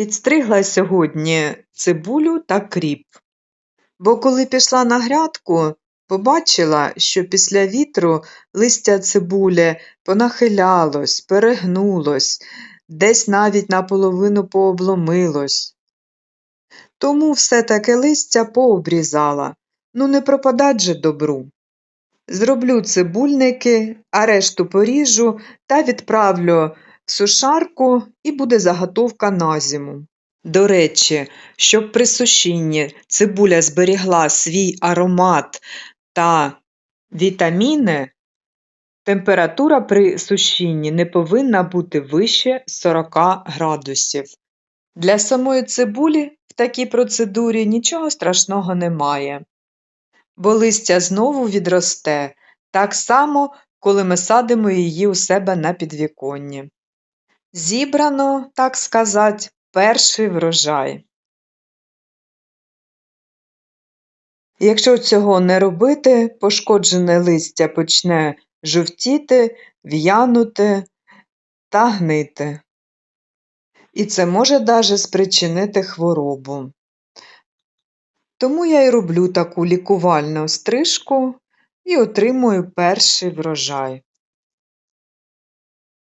Підстригла сьогодні цибулю та кріп. Бо коли пішла на грядку, побачила, що після вітру листя цибулі понахилялось, перегнулось, десь навіть наполовину пообломилось. Тому все таки листя пообрізала, ну не пропадать же добру. Зроблю цибульники, а решту поріжу та відправлю сушарку і буде заготовка на зиму. До речі, щоб при сушінні цибуля зберігла свій аромат та вітаміни, температура при сушінні не повинна бути вище 40 градусів. Для самої цибулі в такій процедурі нічого страшного немає, бо листя знову відросте так само, коли ми садимо її у себе на підвіконні. Зібрано, так сказать, перший врожай. Якщо цього не робити, пошкоджене листя почне жовтіти, в'янути та гнити. І це може даже спричинити хворобу. Тому я й роблю таку лікувальну стрижку і отримую перший врожай.